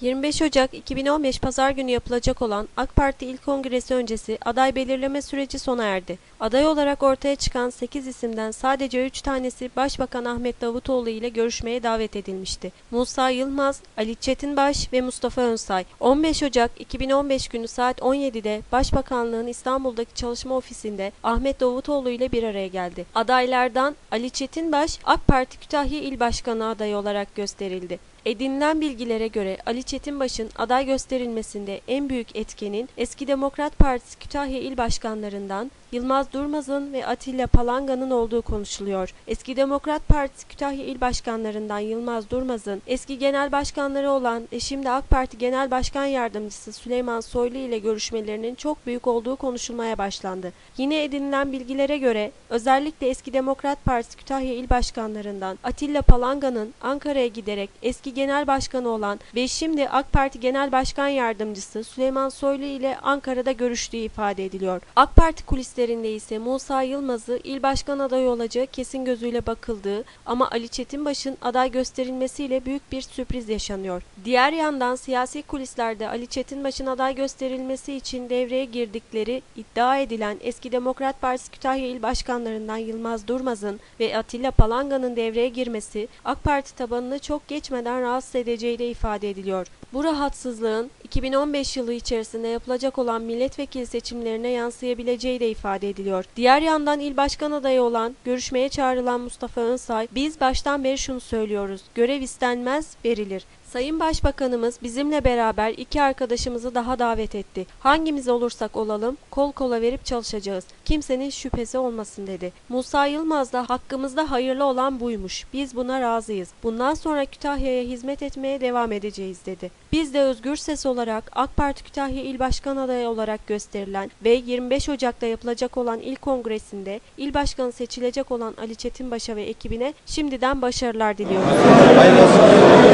25 Ocak 2015 Pazar günü yapılacak olan AK Parti İl Kongresi öncesi aday belirleme süreci sona erdi. Aday olarak ortaya çıkan 8 isimden sadece 3 tanesi Başbakan Ahmet Davutoğlu ile görüşmeye davet edilmişti. Musa Yılmaz, Ali Çetinbaş ve Mustafa Önsay. 15 Ocak 2015 günü saat 17'de Başbakanlığın İstanbul'daki çalışma ofisinde Ahmet Davutoğlu ile bir araya geldi. Adaylardan Ali Çetinbaş AK Parti Kütahya İl Başkanı adayı olarak gösterildi. Edinilen bilgilere göre Ali Çetinbaş'ın aday gösterilmesinde en büyük etkenin eski Demokrat Partisi Kütahya İl Başkanlarından Yılmaz Durmaz'ın ve Atilla Palanga'nın olduğu konuşuluyor. Eski Demokrat Partisi Kütahya İl Başkanlarından Yılmaz Durmaz'ın eski genel başkanları olan ve şimdi AK Parti Genel Başkan Yardımcısı Süleyman Soylu ile görüşmelerinin çok büyük olduğu konuşulmaya başlandı. Yine edinilen bilgilere göre özellikle eski Demokrat Partisi Kütahya İl Başkanlarından Atilla Palanga'nın Ankara'ya giderek eski genel başkanı olan ve şimdi AK Parti Genel Başkan Yardımcısı Süleyman Soylu ile Ankara'da görüştüğü ifade ediliyor. AK Parti kulislerinde ise Musa Yılmaz'ı il başkan adayı olacağı kesin gözüyle bakıldığı ama Ali Çetinbaş'ın aday gösterilmesiyle büyük bir sürpriz yaşanıyor. Diğer yandan siyasi kulislerde Ali Çetinbaş'ın aday gösterilmesi için devreye girdikleri iddia edilen eski Demokrat Partisi Kütahya İl Başkanlarından Yılmaz Durmaz'ın ve Atilla Palanga'nın devreye girmesi AK Parti tabanını çok geçmeden rahatsız edeceği de ifade ediliyor. Bu rahatsızlığın 2015 yılı içerisinde yapılacak olan milletvekili seçimlerine yansıyabileceği de ifade ediliyor. Diğer yandan il başkan adayı olan, görüşmeye çağrılan Mustafa Önsay, biz baştan beri şunu söylüyoruz, görev istenmez, verilir. Sayın Başbakanımız bizimle beraber iki arkadaşımızı daha davet etti. Hangimiz olursak olalım kol kola verip çalışacağız. Kimsenin şüphesi olmasın dedi. Musa Yılmaz da hakkımızda hayırlı olan buymuş. Biz buna razıyız. Bundan sonra Kütahya'ya hizmet etmeye devam edeceğiz dedi. Biz de Özgür Ses olarak AK Parti Kütahya İl Başkan adayı olarak gösterilen ve 25 Ocak'ta yapılacak olan il kongresinde il başkanı seçilecek olan Ali Çetinbaş'a ve ekibine şimdiden başarılar diliyoruz.